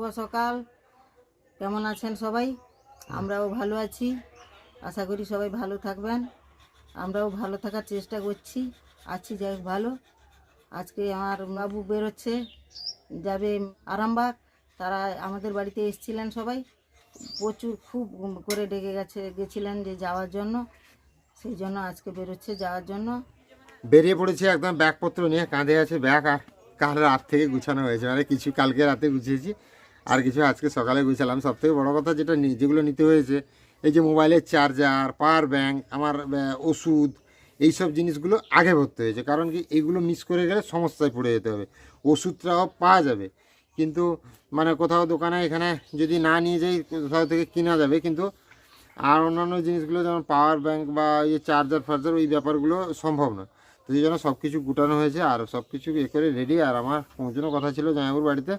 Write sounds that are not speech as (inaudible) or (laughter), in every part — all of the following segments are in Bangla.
শুভ সকাল। কেমন আছেন সবাই? আমরাও ভালো আছি। আশা করি সবাই ভালো থাকবেন। আমরাও ভালো থাকার চেষ্টা করছি। আছি যাই ভালো। আজকে আমার বাবু বেরোচ্ছে, যাবে আরামবাগ। তারা আমাদের বাড়িতে এসেছিলেন সবাই। প্রচুর খুব করে ডেকে গেছে, গেছিলেন যে যাওয়ার জন্য। সেই জন্য আজকে বেরোচ্ছে যাওয়ার জন্য। বেরিয়ে পড়েছে একদম ব্যাগপত্র নিয়ে, কাঁধে আছে ব্যাগ আর কাল রাত থেকে গুছানো হয়েছে। মানে কিছু কালকে রাতে গুছিয়েছি। আর কিছু আজকে সকালে গুছালাম। সব থেকে বড়ো কথা যেটা যেগুলো নিতে হয়েছে, এই যে মোবাইলের চার্জার পাওয়ার ব্যাঙ্ক আমার ওষুধ এই সব জিনিসগুলো আগে ভরতে হয়েছে। কারণ কি, এইগুলো মিস করে গেলে সমস্যায় পড়ে যেতে হবে। ওষুধটাও পাওয়া যাবে। কিন্তু মানে কোথাও দোকানে এখানে যদি না নিয়ে যাই, কোথাও থেকে কেনা যাবে। কিন্তু আর অন্যান্য জিনিসগুলো যেমন পাওয়ার ব্যাঙ্ক বা এই চার্জার ফার্জার, ওই ব্যাপারগুলো সম্ভব নয়। তো এই জন্য সব কিছু গুটানো হয়েছে। আর সব কিছু এ করে রেডি আর আমার পৌঁছানোর কথা ছিল জামাইবাবুর বাড়িতে।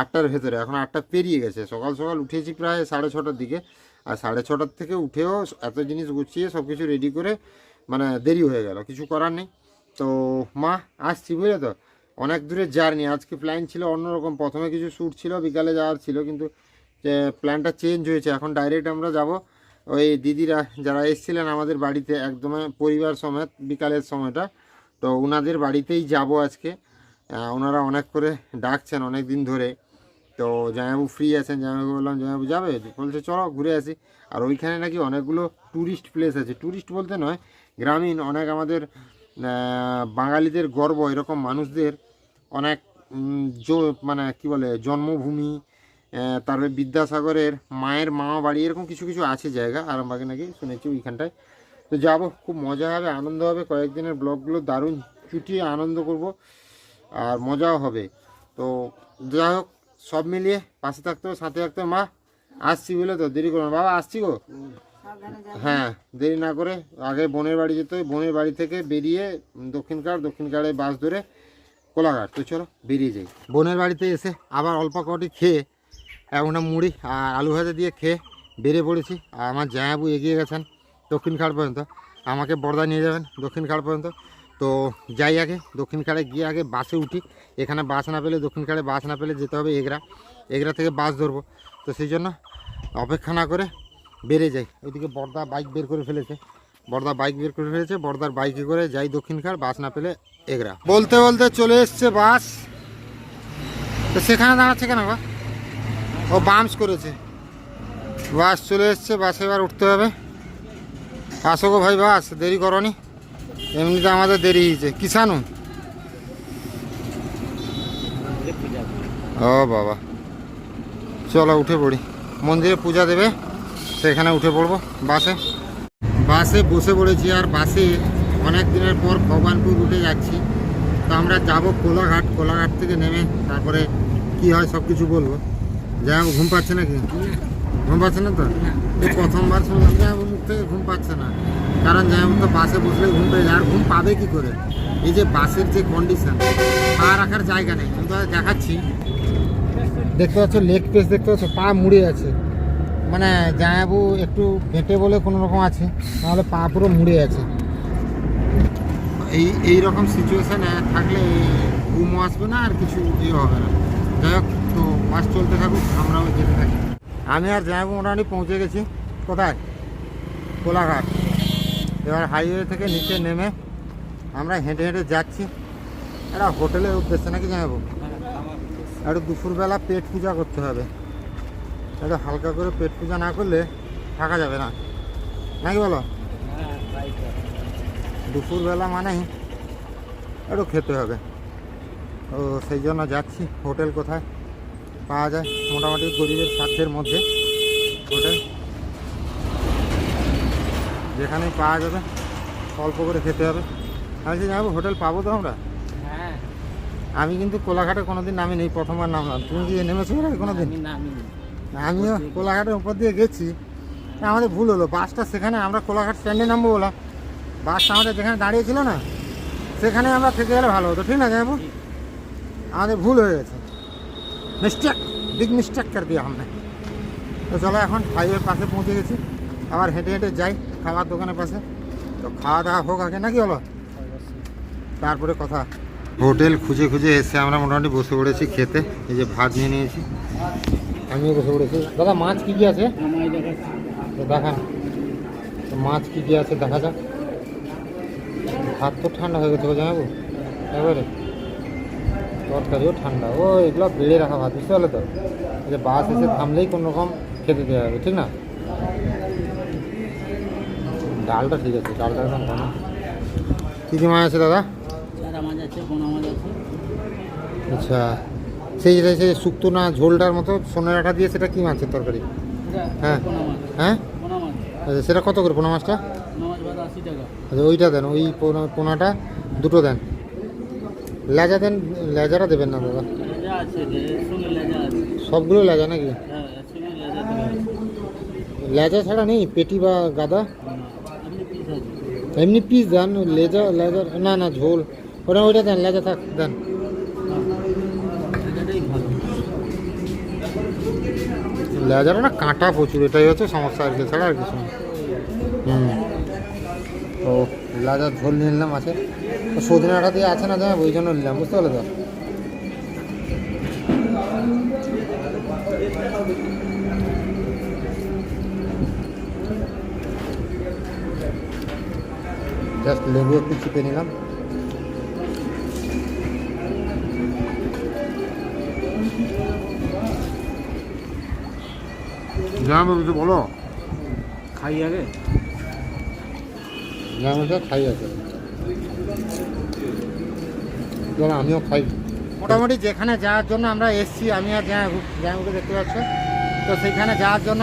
আটটার ভেতরে, এখন আটটা পেরিয়ে গেছে। সকাল সকাল উঠেছি প্রায় সাড়ে ছটার দিকে। আর সাড়ে ছটার থেকে উঠেও এত জিনিস গুছিয়ে সব কিছু রেডি করে মানে দেরি হয়ে গেল, কিছু করার নেই। তো মা, আসছি বুঝলে তো? অনেক দূরের জার্নি আজকে প্ল্যান ছিল অন্যরকম। প্রথমে কিছু শ্যুট ছিল, বিকালে যাওয়ার ছিল, কিন্তু প্ল্যানটা চেঞ্জ হয়েছে। এখন ডাইরেক্ট আমরা যাব ওই দিদিরা, যারা এসেছিলেন আমাদের বাড়িতে, একদম পরিবার সমেত বিকালের সময়টা। তো ওনাদের বাড়িতেই যাব আজকে। ওনারা অনেক করে ডাকছেন অনেক দিন ধরে। তো জামাইবাবু ফ্রি আছেন জামাইবাবু বললাম, জামাইবাবু যাবে? বলছে, চলো ঘুরে আসি। আর ওইখানে নাকি অনেকগুলো ট্যুরিস্ট প্লেস আছে। ট্যুরিস্ট বলতে নয়, গ্রামীণ, অনেক আমাদের বাঙালিদের গর্ব, এরকম মানুষদের অনেক মানে কি বলে, জন্মভূমি তারপরে বিদ্যাসাগরের মায়ের মামা বাড়ি, এরকম কিছু কিছু আছে জায়গা। আরামবাগে নাকি শুনেছি ওইখানটায়। তো যাব, খুব মজা হবে, আনন্দ হবে। কয়েকদিনের ব্লগগুলো দারুণ, চুটিয়ে আনন্দ করব। আর মজাও হবে। তো যাই হোক সব মিলিয়ে পাশে থাকতে সাথে থাকতে মা, আসছি বলে তো? দেরি করো। বাবা, আসছি গো। হ্যাঁ দেরি না করে আগে বোনের বাড়ি যেতে বোনের বাড়ি থেকে বেরিয়ে দক্ষিণকার দক্ষিণকারে বাস ধরে কোলাঘাট। তো চলো, বেরিয়ে যাই। বোনের বাড়িতে এসে আবার অল্প কটি খেয়ে, এখন মুড়ি আর আলু ভাজা দিয়ে খেয়ে বেরিয়ে পড়েছি। আর আমার জায়াবু এগিয়ে গেছেন দক্ষিণ খাড় পর্যন্ত। আমাকে বর্দা নিয়ে যাবেন দক্ষিণ খাড় পর্যন্ত। তো যাই আগে, দক্ষিণ খাড়ে গিয়ে আগে বাসে উঠি। এখানে বাস না পেলে, দক্ষিণ খাড়ে বাস না পেলে যেতে হবে এগরা। এগরা থেকে বাস ধরবো। তো সেই জন্য অপেক্ষা না করে বেড়ে যাই। ওইদিকে বর্দা বাইক বের করে ফেলেছে। বর্দা বাইক বের করে ফেলেছে, বর্দার বাইকে করে যাই দক্ষিণখার বাস না পেলে এগরা। বলতে বলতে চলে এসছে বাস। তো সেখানে দাঁড়াচ্ছে কেন বা? ও বামস করেছে। বাস চলে এসছে, বাসে এবার উঠতে হবে। আসো গো ভাই বাস, দেরি করনি। এমনিতে আমাদের দেরি হয়েছে। কিষানু? ও বাবা। চলো উঠে পড়ি। মন্দিরে পূজা দেবে, সেখানে উঠে পড়ব বাসে। বাসে বসে পড়েছি আর বাসে অনেক দিনের পর ভগবানপুর রুটে যাচ্ছি। তো আমরা যাব কোলাঘাট কোলাঘাট থেকে নেমে তারপরে কি হয় সব কিছু বলব। যাই হোক, ঘুম পাচ্ছে নাকি? ঘুম পাচ্ছে না তো? এই প্রথমবার শুনলাম যে মুখ থেকে ঘুম পাচ্ছে না। কারণ যাই হোক, তো বাসে বসলে ঘুম পেয়ে আর ঘুম পাবে কি করে? এই যে বাসের যে কন্ডিশন পা রাখার জায়গা নেই। আমি তো দেখাচ্ছি। দেখতে পাচ্ছ লেগ পেস দেখতে পাচ্ছ, পা মুড়ে আছে। মানে জামাইবাবু একটু হেঁটে বলে কোনো রকম আছে, নাহলে পা পুরো মুড়ে আছে। এই এই রকম সিচুয়েশানে থাকলে ঘুমও আসবে না, আর কিছু ইয়ে হবে না। যাই হোক, তো বাস চলতে থাকুক, আমরাও যেতে থাকি। আমি আর জামাইবাবু মোটামুটি পৌঁছে গেছি। কোথায়? কোলাঘাট। এবার হাইওয়ে থেকে নিচে নেমে আমরা হেঁটে হেঁটে যাচ্ছি। একটা হোটেলের উদ্দেশ্যে নাকি জামাইবাবু একটু দুপুরবেলা পেট পূজা করতে হবে। একটু হালকা করে পেট পূজা না করলে থাকা যাবে না। নাকি বলো? দুপুরবেলা মানে একটু খেতে হবে। তো সেই জন্য যাচ্ছি। হোটেল কোথায়? পাওয়া যায় মোটামুটি গরিবের সাধ্যের মধ্যে হোটেল। যেখানেই পাওয়া যাবে, অল্প করে খেতে হবে। আচ্ছা যাব হোটেল পাবো তো আমরা? হ্যাঁ। আমি কিন্তু কোলাঘাটে কোনোদিন নামি নেই প্রথমবার নামলাম। তুমি কি নেমেছো না কোনোদিন? আমিও কোলাঘাটের উপর দিয়ে গেছি। আমাদের ভুল হলো বাসটা সেখানে আমরা কোলাঘাট স্ট্যান্ডে নামবো বলা। বাসটা আমাদের যেখানে দাঁড়িয়েছিল না সেখানে আমরা থেকে গেলে ভালো হতো ঠিক না যাব আমাদের ভুল হয়ে গেছে। মিস্টেক বিগ মিস্টেক কার দিয়ে আমরা। তো চলো এখন ফাইভের পাশে পৌঁছে গেছি। আবার হেঁটে হেঁটে যাই খাবার দোকানের পাশে। তো খাওয়া দাওয়া হোক আগে নাকি হলো তারপরে কথা। হোটেল খুঁজে খুঁজে এসে আমরা মোটামুটি বসে পড়েছি খেতে। এই যে ভাত নিয়ে নিয়েছি। আমিও বসে পড়েছি। দাদা, মাছ কী কী আছে? দেখান মাছ কী কী আছে দেখা যাক। ভাত তো ঠান্ডা হয়ে গেছে জানাব এবারে তরকারিও ঠান্ডা। ও, এগুলো বেড়ে রাখা ভাত, বুঝতে পারলে তো? যে বাস এসে থামলেই কোনো রকম খেতে দেওয়া যাবে ঠিক না? ডালটা ঠিক আছে, ডালটা একদম ভালো কী কী মাছ আছে দাদা চারা মাছ আছে পোনা মাছ আছে আচ্ছা সেই যেটা সেই শুক্তো না ঝোলটার মতো সোনারাটা দিয়ে সেটা কি মাছের তরকারি? হ্যাঁ। হ্যাঁ? আচ্ছা সেটা কত করে পোনা মাছটা? আচ্ছা ওইটা দেন ওই পোনা- পোনাটা দুটো দেন। লেজা দেন লেজাটা দেবেন না দাদা? সবগুলো লেজা নাকি? হ্যাঁ লেজা ছাড়া নেই পেটি বা গাদা? এমনি পিস দেন লেজা লেজা না না ঝোল। ওটা ওইটা দেন লেজা থাক দেন লেজাটাই ভালো লেজাটা না, কাঁটা প্রচুর, এটাই হচ্ছে সমস্যা আর কি ছাড়া আর কিছু হুম। তো লেজার ঝোল নিয়ে নিলাম, আছে। তো সজনাটা দিয়ে আছে না জানাব ওই জন্য নিলাম, বুঝতে পারলে তো? জাস্ট লেবু একটু চিপে নিলাম। জানাব কিছু বলো। খাই আগে? জামাটা খাই আছে চলো আমিও খাই। মোটামুটি যেখানে যাওয়ার জন্য আমরা এসছি আমি আর জামাকে দেখতে পাচ্ছ। তো সেখানে যাওয়ার জন্য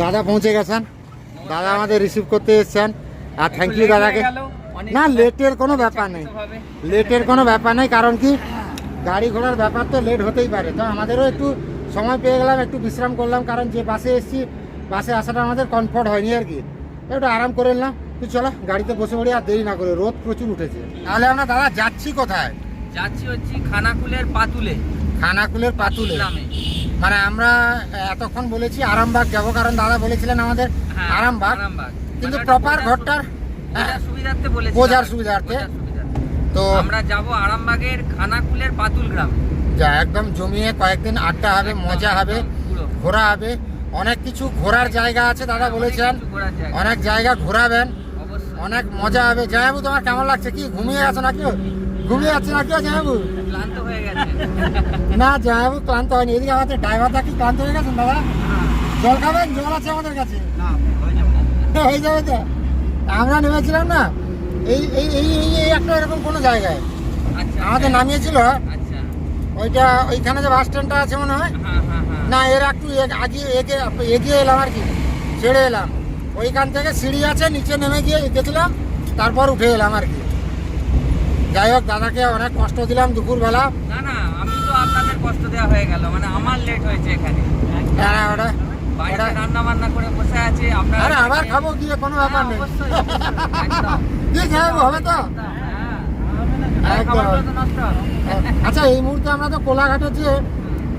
দাদা পৌঁছে গেছেন। দাদা আমাদের রিসিভ করতে এসছেন। আর থ্যাংক ইউ দাদাকে। না লেটের কোনো ব্যাপার নেই। লেটের কোনো ব্যাপার নেই কারণ কি? গাড়ি ঘোড়ার ব্যাপার তো লেট হতেই পারে। তো আমাদেরও একটু সময় পেয়ে গেলাম একটু বিশ্রাম করলাম কারণ যে বাসে এসেছি বাসে আসাটা আমাদের কমফর্ট হয়নি আর কি। একটু আরাম করে নিলাম তুই চলো গাড়িতে বসে পড়ি আর দেরি না করে রোদ প্রচুর উঠেছে। তাহলে আমরা দাদা যাচ্ছি কোথায়? যাচ্ছি হচ্ছে খানাকুলের পাতুলে খানাকুলের পাতুলে। মানে আমরা এতক্ষণ বলেছি আরামবাগ যাব কারণ দাদা বলেছিলেন আমাদের হ্যাঁ, আরামবাগ। কিন্তু প্রপার ঘরটার হ্যাঁ, সুবিধার্থে বলেছি বোঝার সুবিধার্থে। তো আমরা যাব আরামবাগের খানাকুলের পাতুল গ্রাম। যা একদম জমিয়ে কয়েকদিন আড্ডা হবে মজা হবে ঘোরা হবে। অনেক কিছু ঘোরার জায়গা আছে দাদা বলেছেন। অনেক জায়গা। ঘোরাবেন। অনেক মজা হবে। জাহাবু তোমার কেমন লাগছে? কি ঘুমিয়ে আছো নাকি? ঘুমিয়ে আছো নাকি ক্লান্ত না জাহাবু ক্লান্ত হয়নি। এদিকে আমাদের ড্রাইভারটা কি ক্লান্ত হয়ে গেছেন দাদা? জল খাবেন? জল আছে আমাদের কাছে। হয়ে যাবে তো? আমরা নেমেছিলাম না? এই এই এই একটা এরকম কোনো জায়গায়। আচ্ছা আমাদের নামিয়েছিল। আচ্ছা। ওইটা ওইখানে যে বাস স্ট্যান্ডটা আছে মনে হয়? হ্যাঁ হ্যাঁ হ্যাঁ। না এর একটু এগ- আগিয়ে এগিয়ে এগিয়ে এলাম আর কি। ছেড়ে এলাম। ওইখান থেকে সিঁড়ি আছে নিচে নেমে গিয়ে গেছিলাম তারপর উঠে এলাম আর কি। যাই হোক দাদাকে অনেক কষ্ট দিলাম দুপুরবেলা। না না আমি তো আপনাদের কষ্ট দেওয়া হয়ে গেল মানে আমার লেট হয়েছে এখানে। হ্যাঁ, ওটা রান্না বান্না করে বসে আছে আপনারা আবার খাব গিয়ে কোনো ব্যাপার নেই। খাব হবে তো হ্যাঁ, একদম। খাবারগুলো তো নষ্ট হবে। আচ্ছা এই মুহূর্তে আমরা তো কোলাঘাটের যে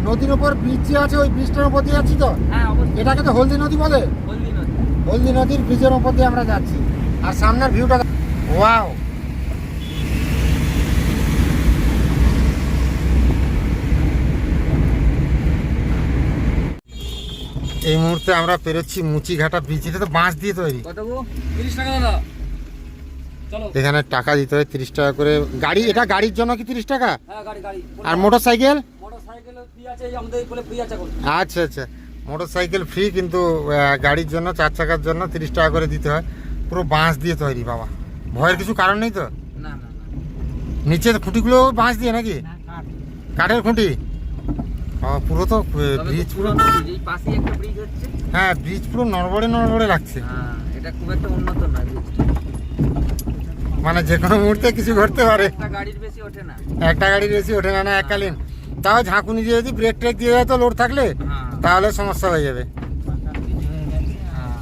নদীর উপর ব্রিজ যে আছে ওই ব্রিজটার উপর দিয়ে যাচ্ছি তো? হ্যাঁ এটাকে তো হলদি নদী বলে? হলদি নদীর ব্রিজের উপর দিয়ে আমরা যাচ্ছি। আর সামনের ভিউটা ওয়াও এই মুহূর্তে আমরা পেরোচ্ছি মুচিঘাটা ব্রিজ এটা তো বাঁশ দিয়ে তৈরি। কত তিরিশ টাকা দাদা। এখানে টাকা দিতে হয় তিরিশ টাকা করে। গাড়ি এটা গাড়ির জন্য কি তিরিশ টাকা? হ্যাঁ আর মোটর সাইকেল আচ্ছা আচ্ছা। মোটর সাইকেল ফ্রি কিন্তু গাড়ির জন্য চার চাকার জন্য তিরিশ টাকা করে দিতে হয়। পুরো বাঁশ দিয়ে তৈরি বাবা। ভয়ের কিছু কারণ নেই তো? না না না। খুঁটিগুলো বাঁশ দিয়ে নাকি? কাঠের খুঁটি? পুরো তো ব্রিজ পুরো হ্যাঁ ব্রিজ পুরো নড়বড়ে নড়বড়ে লাগছে। হ্যাঁ এটা খুব একটা উন্নত নয় মানে যে কোনো মুহূর্তে কিছু ঘটতে পারে। একটা গাড়ির বেশি ওঠে না। একটা গাড়ির বেশি ওঠে না না এককালীন। তাও ঝাঁকুনি দিয়ে যদি ব্রেক ট্রেক দিয়ে তো লোড থাকলে হ্যাঁ। তাহলে সমস্যা হয়ে যাবে। হ্যাঁ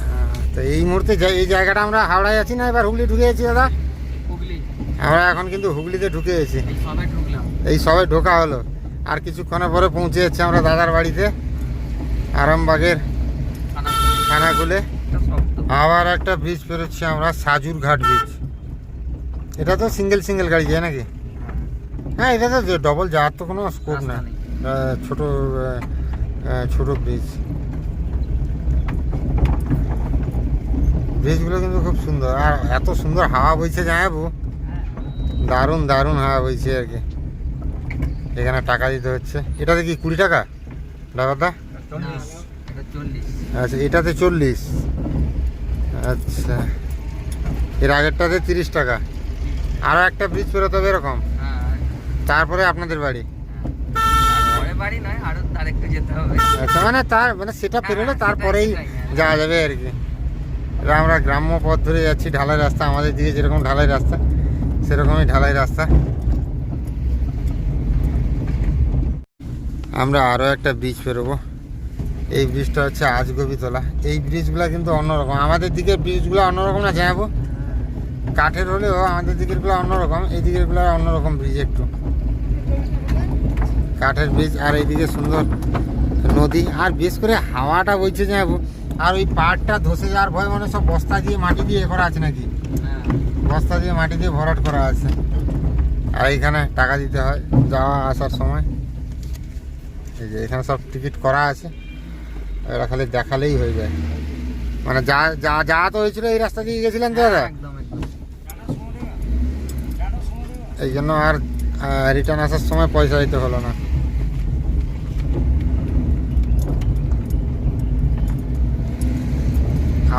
হ্যাঁ, তো এই মুহূর্তে এই জায়গাটা আমরা হাওড়ায় আছি না এবার হুগলি ঢুকে গেছি দাদা। হুগলি? আমরা এখন কিন্তু হুগলিতে ঢুকে গেছি। এই সবে ঢুকলাম। এই সবাই ঢোকা হলো। আর কিছুক্ষণের পরে পৌঁছে যাচ্ছি আমরা দাদার বাড়িতে আরামবাগের এটা শক্ত আবার একটা ব্রিজ পেরোচ্ছি আমরা সাজুর ঘাট ব্রিজ এটা তো সিঙ্গেল সিঙ্গেল গাড়ি যায় নাকি? হ্যাঁ এটা তো ডবল যাওয়ার তো কোনো স্কোপ না। ছোট ছোট ব্রিজ ব্রিজগুলো কিন্তু খুব সুন্দর। আর এত সুন্দর হাওয়া বইছে জানাব দারুণ দারুণ হাওয়া বইছে আর কি। এখানে টাকা দিতে হচ্ছে। এটাতে কি কুড়ি টাকা? না, আচ্ছা এটাতে চল্লিশ। আচ্ছা। এর আগেরটাতে তিরিশ টাকা। আরও একটা ব্রিজ পেরোতে হবে এরকম? হ্যাঁ তারপরে আপনাদের বাড়ি? আচ্ছা মানে তার মানে সেটা পেরোলে হ্যাঁ, তারপরেই যাওয়া যাবে আর কি। আমরা গ্রাম্য পথ ধরে যাচ্ছি ঢালাই রাস্তা। আমাদের দিকে যেরকম ঢালাই রাস্তা সেরকমই ঢালাই রাস্তা। আমরা আরও একটা বীজ পেরোবো। এই ব্রিজটা হচ্ছে আজগবিতলা। এই ব্রিজগুলো কিন্তু অন্যরকম। আমাদের দিকের ব্রিজগুলো অন্যরকম না, জানাব? কাঠের হলেও আমাদের দিকেরগুলো অন্যরকম, এই দিকেরগুলো অন্যরকম ব্রিজ একটু। কাঠের ব্রিজ আর এইদিকে সুন্দর নদী। আর বেশ করে হাওয়াটা বইছে যাব আর ওই পাড়টা ধসে যাওয়ার ভয় মানে সব বস্তা দিয়ে মাটি দিয়ে করা আছে নাকি? বস্তা দিয়ে মাটি দিয়ে ভরাট করা আছে। আর এইখানে টাকা দিতে হয়, যাওয়া, আসার সময়। এই যে এখানে সব টিকিট করা আছে। এরা খালি দেখালেই হয়ে যায়। মানে যা যা যা তো হয়েছিল এই রাস্তা দিয়ে গেছিলেন তো দাদা? এই জন্য আর রিটার্ন আসার সময় পয়সা দিতে হলো না।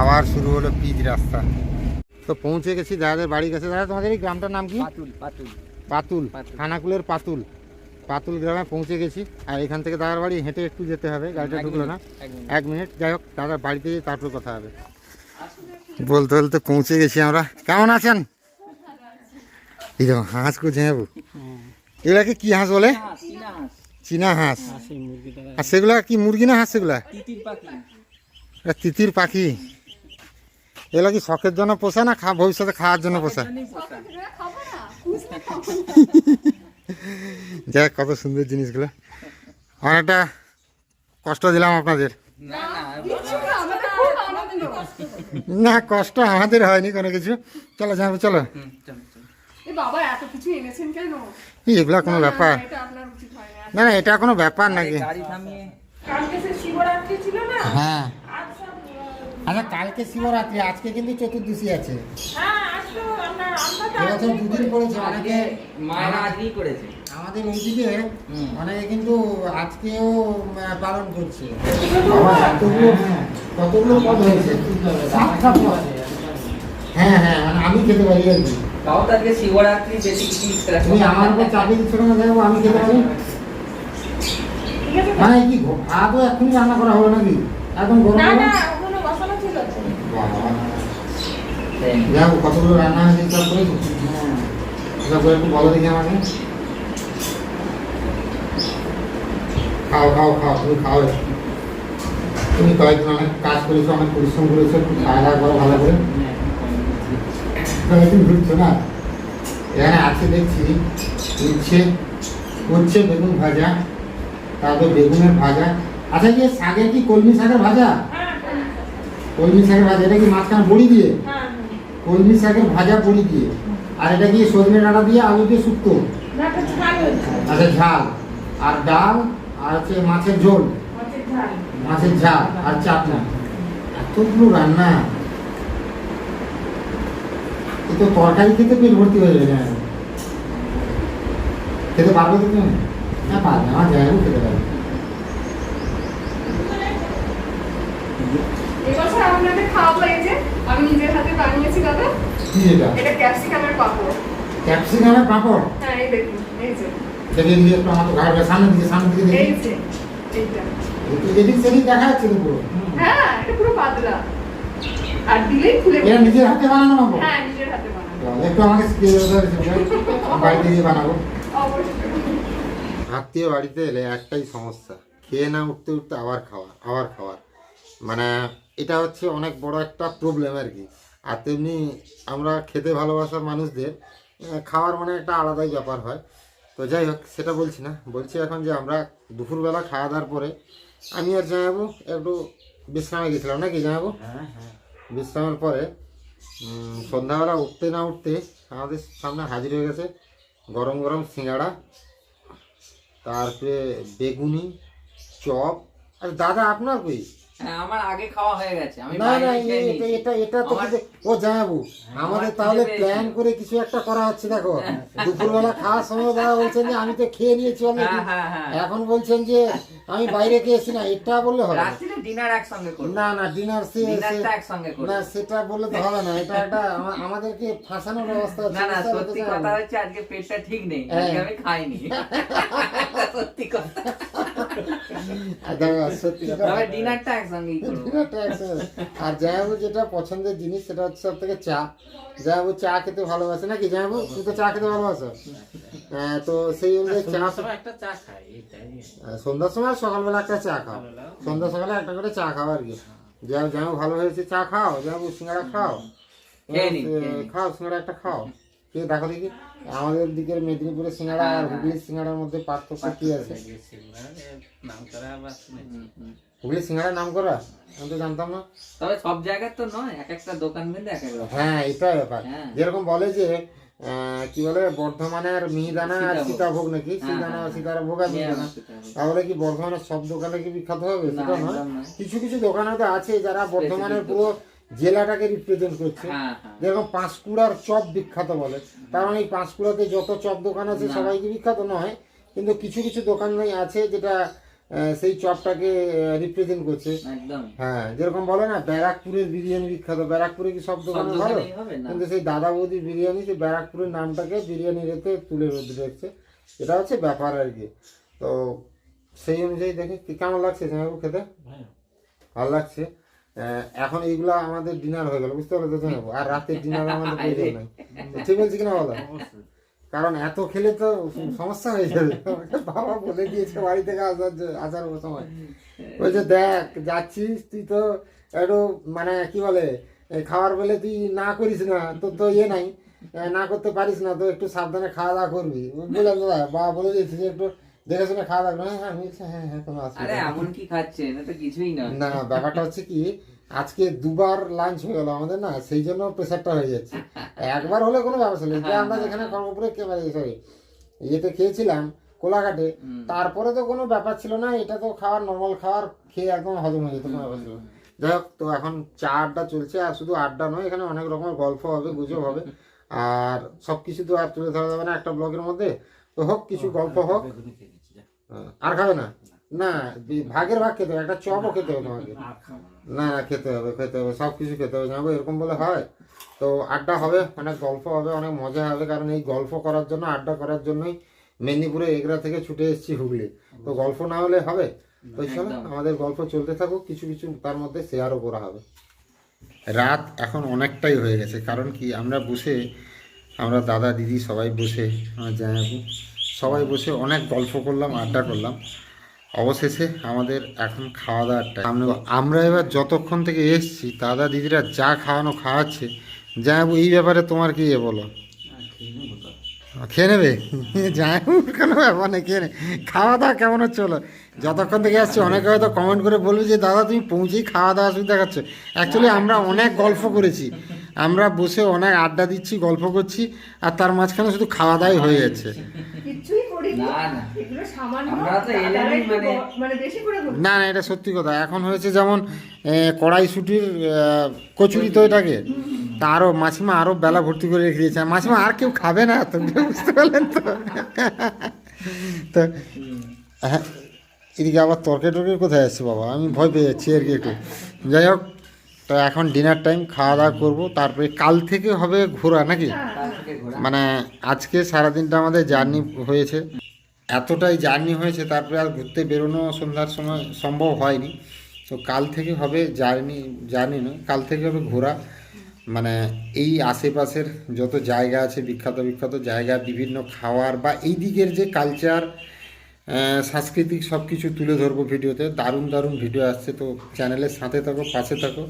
আবার শুরু হলো পিচ রাস্তা। তো পৌঁছে গেছি দাদাদের বাড়ির কাছে। দাদা তোমাদের এই গ্রামটার নাম কি? পাতুল পাতুল। পাতুল পাতুল। খানাকুলের পাতুল। পাতুল গ্রামে পৌঁছে গেছি। আর এখান থেকে দাদার বাড়ি হেঁটে একটু যেতে হবে গাড়িটা ঢুকলো না। এক মিনিট। যাই হোক দাদার বাড়িতে যেয়ে তারপর কথা হবে। বলতে বলতে পৌঁছে গেছি আমরা। কেমন আছেন? এই দেখো হাঁস করছে হ্যাঁ এগুলাকে কি হাঁস বলে? চীনা হাঁস আর সেগুলা কি মুরগি না হাঁস সেগুলা তিতির পাখি। এটা তিতির পাখি। এগুলা কি শখের জন্য পোষা না খা ভবিষ্যতে খাওয়ার জন্য পোষা? (laughs) হোক, কত সুন্দর জিনিসগুলো। অনেকটা কষ্ট দিলাম আপনাদের। না না না কষ্ট আমাদের হয়নি কোনো কিছু। চলো যাব চলো। হুম, চলো, চলো। এ বাবা এত কিছু এনেছেন কেন? এই এগুলা কোনো ব্যাপার। এটা আপনার উচিত না না এটা কোনো ব্যাপার নাকি? গাড়ি থামিয়ে কালকে সে শিবরাত্রি ছিল না? হ্যাঁ। আচ্ছা কালকে শিবরাত্রি আজকে কিন্তু চতুর্দশী আছে। হ্যাঁ এবছর দুদিন অনেকে মায়েরা আজকেই করেছে। আমাদের ওইদিকে অনেকে কিন্তু আজকেও পালন করছে। হ্যাঁ, কতগুলো পদ হয়েছে। সাতটা পদ। হ্যাঁ হ্যাঁ মানে আমি খেতে পারি আর কি। তাও তো আজকে শিবরাত্রি বেশি কিছু তুমি আমার উপর চাপিয়ে দিচ্ছ কেন দেখো আমি খেতে পারি? মানে কি ভাতও এখনই রান্না করা হবে নাকি? এখন গরম না গরম? না ওগুলো বসানো ছিল তো বাবা। দেখো কতগুলো রান্না হয়েছে সব করেছ। সব করে একটু বলো দেখি আমাকে। খাও খাও খাও তুমি খাও তুমি কয়েকদিন অনেক কাজ করেছ অনেক পরিশ্রম করেছ একটু খাওয়া দাওয়া করো ভালো করে। কয়েকদিন ঘুরছো না? এখানে আছে দেখছি উচ্ছে উচ্ছে বেগুন ভাজা তারপর বেগুনের ভাজা। আচ্ছা যে শাকের কি কলমি শাকের ভাজা? হ্যাঁ হ্যাঁ কলমি শাকের ভাজা এটা কি মাঝখানে বড়ি দিয়ে? হ্যাঁ। কলমি শাকের ভাজা বড়ি দিয়ে। আর এটা কি সজনে ডাঁটা দিয়ে আলু দিয়ে শুক্তো? না একটা ঝাল হয়েছে আচ্ছা ঝাল। আর ডাল আর হচ্ছে মাছের ঝোল। মাছের ঝাল। মাছের ঝাল আর চাটনা। এতগুলো রান্না। এ তো তরকারি খেতে পেট ভর্তি হয়ে যাবে জানো। খেতে পারবে তো তুমি? না পারবে আমার জায়গাও খেতে পারবে। এবছর আপনাদের খাওয়াবো এই যে আমি নিজের হাতে বানিয়েছি দাদা। কি এটা? এটা ক্যাপসিকামের পাপড়। ক্যাপসিকামের পাঁপড়? হ্যাঁ এই দেখুন এই যে। দেখে দিয়ে একটু আমার তো ঘাড় দিকে সামনের দিকে এই যে এইটা। এদিক সেদিক দেখা যাচ্ছে পুরো হ্যাঁ এটা পুরো পাতলা। আর দিলেই খুলে এটা নিজের হাতে বানানো হ্যাঁ নিজের হাতে বানানো। একটু আমাকে স্কিল বাড়িতে গিয়ে বানাবো। আত্মীয় বাড়িতে এলে একটাই সমস্যা খেয়ে না উঠতে উঠতে আবার খাওয়া আবার খাওয়ার। মানে এটা হচ্ছে অনেক বড় একটা প্রবলেম আর কি। আর তেমনি আমরা খেতে ভালোবাসার মানুষদের খাওয়ার মানে একটা আলাদাই ব্যাপার হয়। তো যাই হোক সেটা বলছি না। বলছি এখন যে আমরা দুপুরবেলা খাওয়া দাওয়ার পরে আমি আর জানাব একটু বিশ্রামে গেছিলাম নাকি জানাব বিশ্রামের পরে সন্ধ্যাবেলা উঠতে না উঠতে আমাদের সামনে হাজির হয়ে গেছে গরম গরম সিঙ্গাড়া তারপরে বেগুনি চপ। আর দাদা আপনার কই? হ্যাঁ আমার আগে খাওয়া হয়ে গেছে আমি না না এটা এটা এটা তো ও জানাব। আমাদের তাহলে প্ল্যান করে কিছু একটা করা হচ্ছে দেখো। দুপুরবেলা খাওয়ার সময় দাদা বলছেন যে আমি তো খেয়ে নিয়েছি অলরেডি হ্যাঁ হ্যাঁ হ্যাঁ। এখন বলছেন যে আমি বাইরে খেয়েছি না এটা বললে হবে না। ডিনার একসঙ্গে করব। না না ডিনার সে একসঙ্গে করব। না সেটা বললে তো হবে না। এটা একটা আমাদেরকে ফাঁসানোর ব্যবস্থা না না সত্যি কথা হচ্ছে আজকে পেটটা ঠিক নেই হ্যাঁ। আমি খাইনি। (laughs) সত্যি কথা। আর দেখো, সত্যি ডিনারটা একসঙ্গেই ডিনারটা একসাথে। আর জায়াবু যেটা পছন্দের জিনিস সেটা হচ্ছে সব থেকে চা। জায়াবু চা খেতে ভালোবাসে নাকি? জায়াবু তুই তো চা খেতে ভালোবাসো? হ্যাঁ, তো সেই অনুযায়ী চা একটা চা খাই সন্ধ্যার সময় সকালবেলা একটা চা খাও। সন্ধ্যা সকালে একটা করে চা খাও আর কি। যা যেমন ভালো হয়েছে চা খাও? যেমন সিঙ্গাড়া খাও? নিন। খাও সিঙ্গাড়া একটা খাও। কে দেখো দেখি আমাদের দিকের মেদিনীপুরের সিঙ্গাড়া আর হুগলির সিঙ্গাড়ার মধ্যে পার্থক্য কি আছে। হুগলির সিঙ্গাড়ার নাম করা আমি তো জানতাম না। তবে সব জায়গায় তো নয় এক একটা দোকান মিলে এক এক হ্যাঁ এটা ব্যাপার। হ্যাঁ। যেরকম বলে যে কি বলে বর্ধমানের মিহিদানা আর সীতাভোগ। নাকি? হ্যাঁ, সীতানা হ্যাঁ, সীতারাভোগ আর মিহিদানা তাহলে কি বর্ধমানের সব দোকানে কি বিখ্যাত হবে? না, সেটা নয়। কিছু কিছু দোকানে তো আছে যারা বর্ধমানের পুরো জেলাটাকে রিপ্রেজেন্ট করছে। হ্যাঁ হ্যাঁ। যেরকম পাঁশকুড়ার চপ বিখ্যাত বলে। কারণ এই পাঁশকুড়াতে যত চপ দোকান আছে সবাইকে বিখ্যাত নয় কিন্তু কিছু কিছু দোকান আছে যেটা সেই চপটাকে রিপ্রেজেন্ট করছে। হ্যাঁ যেরকম বলে না ব্যারাকপুরের বিরিয়ানি বিখ্যাত। ব্যারাকপুরে কি সব দোকান ভালো? দোকানেই হবে না। কিন্তু সেই দাদা বৌদি বিরিয়ানি সেই ব্যারাকপুরের নামটাকে বিরিয়ানি রেখে তুলে রেখেছে এটা হচ্ছে ব্যাপার আর কি। তো সেই অনুযায়ী দেখি কি কেমন লাগছে খেতে? হ্যাঁ। ভালো লাগছে। এখন এইগুলা আমাদের ডিনার হয়ে গেল বুঝতে পারলে তো জানাব। আর রাতের ডিনার আমাদের প্রয়োজন নাই। ঠিক বলছি কিনা বলো? কারণ এত খেলে তো সমস্যা হয়ে যাবে। বাবা বলে দিয়েছে বাড়ি থেকে আসার আসার সময়। বলছে দেখ যাচ্ছিস তুই তো একটু মানে কি বলে খাওয়ার বলে তুই না করিস না তোর তো ইয়ে নাই। না করতে পারিস না তো একটু সাবধানে খাওয়া দাওয়া করবি। বললাম দাদা বাবা বলে দিয়েছি যে একটু দেখে শুনে খাওয়া দাওয়া হ্যাঁ হ্যাঁ হ্যাঁ হ্যাঁ কোনো আরে এমন কি খাচ্ছে? না তো কিছুই না। না ব্যাপারটা হচ্ছে কি আজকে দুবার লাঞ্চ হয়ে গেল আমাদের না সেই জন্য প্রেশারটা হয়ে যাচ্ছে। একবার হলে কোনো ব্যাপার নেই যে আমরা যেখানে কর্মপুরে সরি ইয়েতে খেয়েছিলাম কোলাঘাটে। তারপরে তো কোনো ব্যাপার ছিল না এটা তো খাওয়ার নর্মাল খাওয়ার খেয়ে একদম হজম হয়ে যেত কোনো ব্যাপার ছিল যাই হোক তো এখন চা আড্ডা চলছে আর শুধু আড্ডা নয় এখানে অনেক রকমের গল্প হবে গুজব হবে। (laughs) আর সব কিছু তো আর তুলে ধরা যাবে না একটা ব্লগের মধ্যে। হোক কিছু গল্প হোক। হ্যাঁ, আর খাবে না? না ভাগের ভাগ খেতে হবে একটা চপও খেতে হবে তোমাকে। না না। খেতে হবে খেতে হবে সব কিছু খেতে হবে। জানাব এরকম বলে হয়। তো আড্ডা হবে অনেক গল্প হবে অনেক মজা হবে কারণ এই গল্প করার জন্য আড্ডা করার জন্যই মেদিনীপুরে এগরা থেকে ছুটে এসেছি হুগলি। তো গল্প না হলে হবে? তো চলো আমাদের গল্প চলতে থাকুক কিছু কিছু তার মধ্যে শেয়ারও করা হবে। রাত এখন অনেকটাই হয়ে গেছে কারণ কি আমরা বসে আমরা দাদা দিদি সবাই বসে আমার জামাইবু সবাই বসে অনেক গল্প করলাম আড্ডা করলাম। অবশেষে আমাদের এখন খাওয়া দাওয়ার টাইম আমরা এবার যতক্ষণ থেকে এসছি দাদা দিদিরা যা খাওয়ানো খাওয়াচ্ছে জামাইবু এই ব্যাপারে তোমার কি এ বলো? খেয়ে নেব খেয়ে নেবে? (laughs) জামাইবু কোনো ব্যাপার নেই খেয়ে খাওয়া দাওয়া কেমন হচ্ছে বলো? যতক্ষণ থেকে আসছি অনেকে হয়তো কমেন্ট করে বলবে যে দাদা তুমি পৌঁছেই খাওয়া দাওয়া শুধু দেখাচ্ছ। অ্যাকচুয়ালি আমরা অনেক গল্প করেছি। আমরা বসে অনেক আড্ডা দিচ্ছি গল্প করছি আর তার মাঝখানে শুধু খাওয়া দাওয়াই হয়ে যাচ্ছে। না। না মানে- মানে না না এটা সত্যি কথা। এখন হয়েছে যেমন কড়াইশুটির কচুরি তো এটাকে। তা আরও মাসিমা আরও বেলা ভর্তি করে রেখে দিয়েছে। আর মাসিমা আর কেউ খাবে না তো বুঝতে পারলেন তো? তো হ্যাঁ এদিকে আবার তরকারি টরকারি কোথায় আসছে বাবা? আমি ভয় পেয়ে যাচ্ছি আর কি একটু। যাই হোক তো এখন ডিনার টাইম খাওয়া দাওয়া করব। তারপরে কাল থেকে হবে ঘোরা নাকি? মানে আজকে সারাদিনটা আমাদের জার্নি হয়েছে। এতটাই জার্নি হয়েছে, তারপরে আর ঘুরতে বেরোনো সন্ধ্যার সময় সম্ভব হয়নি। তো কাল থেকে হবে জার্নি জার্নি নয়, কাল থেকে হবে ঘোরা। মানে এই আশেপাশের যত জায়গা আছে, বিখ্যাত বিখ্যাত জায়গা, বিভিন্ন খাওয়ার বা এই দিকের যে কালচার সাংস্কৃতিক সব কিছু তুলে ধরবো ভিডিওতে। দারুণ দারুণ ভিডিও আসছে। তো চ্যানেলের সাথে থাকো, পাশে থাকো।